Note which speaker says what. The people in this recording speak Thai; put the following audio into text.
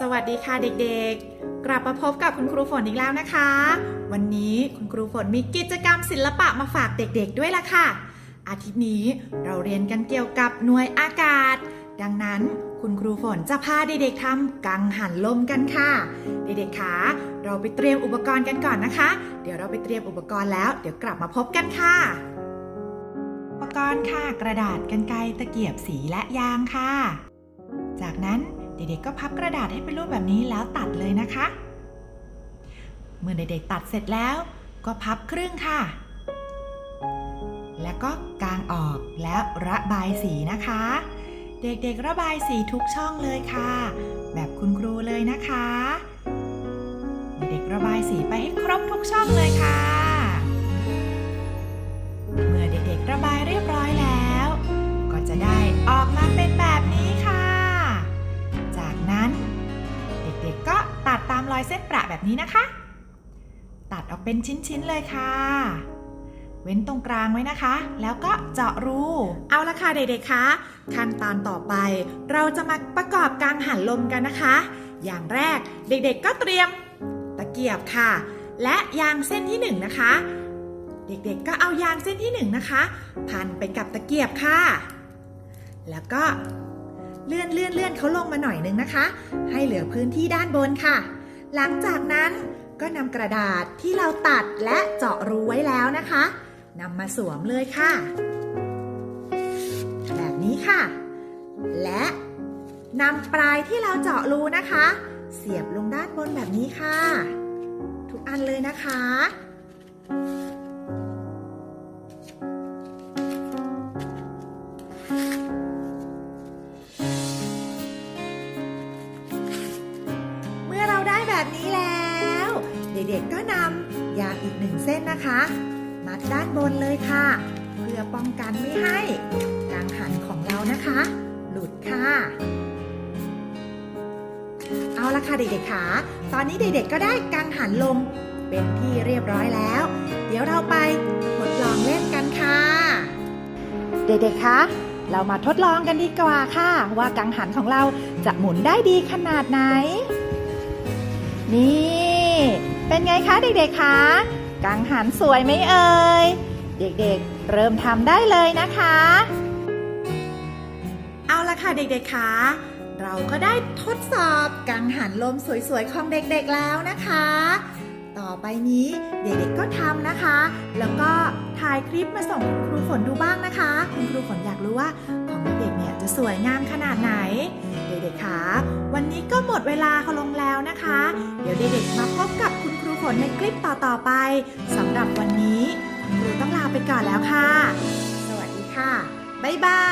Speaker 1: สวัสดีค่ะเด็กๆ กลับมาพบกับคุณครูฝนอีกแล้วนะคะ วันนี้คุณครูฝนมีกิจกรรมศิลปะมาฝากเด็กๆด้วยล่ะค่ะ อาทิตย์นี้เราเรียนกันเกี่ยวกับหน่วยอากาศ ดังนั้นคุณครูฝนจะพาเด็กๆทำกังหันลมกันค่ะ เด็กๆคะเราไปเตรียมอุปกรณ์กันก่อนนะคะ เดี๋ยวเราไปเตรียมอุปกรณ์แล้ว เดี๋ยวกลับมาพบกันค่ะ อุปกรณ์ค่ะ กระดาษกันไกรตะเกียบสีและยางค่ะ จากนั้น เด็กๆก็พับกระดาษให้เป็นรูปแบบนี้แล้วตัดเลยนะคะ เมื่อเด็กๆตัดเสร็จแล้วก็พับครึ่งค่ะ แล้วก็กางออกแล้วระบายสีนะคะ เด็กๆระบายสีทุกช่องเลยค่ะ แบบคุณครูเลยนะคะ เด็กๆระบายสีไปให้ครบทุกช่องเลยค่ะ อยเส้นประแบบนี้นะคะ ตัดออกเป็นชิ้นๆเลยค่ะ เว้นตรงกลางไว้นะคะ แล้วก็เจาะรู เอาละค่ะเด็กๆคะขั้นตอนต่อไป เราจะมาประกอบกังหันลมกันนะคะ อย่างแรกเด็กๆก็เตรียมตะเกียบค่ะ และยางเส้นที่หนึ่งนะคะ เด็กๆก็เอายางเส้นที่หนึ่งนะคะ พันไปกับตะเกียบค่ะ แล้วก็เลื่อนเลื่อนเลื่อนเขาลงมาหน่อยนึงนะคะ ให้เหลือพื้นที่ด้านบนค่ะ หลังจากนั้นก็นำกระดาษที่เราตัดและเจาะรูไว้แล้วนะคะนำมาสวมเลยค่ะ แบบนี้ค่ะ และนำปลายที่เราเจาะรูนะคะ เสียบลงด้านบนแบบนี้ค่ะ ทุกอันเลยนะคะ แบบนี้แล้ว เด็กๆก็นำยางอีกหนึ่งเส้นนะคะ มัดด้านบนเลยค่ะ เพื่อป้องกันไม่ให้กังหันของเรานะคะ หลุดค่ะ เอาละค่ะเด็กๆค่ะตอนนี้เด็กๆก็ได้กังหันลมเป็นที่เรียบร้อยแล้ว เดี๋ยวเราไปทดลองเล่นกันค่ะ เด็กๆคะเรามาทดลองกันดีกว่าค่ะ ว่ากังหันของเราจะหมุนได้ดีขนาดไหน นี่ เป็นไงคะเด็กๆคะกังหันสวยไหมเอ่ย เด็กๆ เริ่มทำได้เลยนะคะ เอาละค่ะเด็กๆคะเราก็ได้ทดสอบกังหันลมสวยๆของเด็กๆแล้วนะคะ ต่อไปนี้เด็กๆก็ทำนะคะ แล้วก็ถ่ายคลิปมาส่งคุณครูฝนดูบ้างนะคะ คุณครูฝนอยากรู้ว่าของเด็กๆเนี่ยจะสวยงามขนาดไหน ด็กๆคะวันนี้ก็หมดเวลาเขาลงแล้วนะคะ เดี๋ยวเด็กๆมาพบกับคุณครูฝนในคลิปต่อๆไปสำหรับวันนี้คุณครูต้องลาไปก่อนแล้วค่ะ สวัสดีค่ะ บ๊ายบาย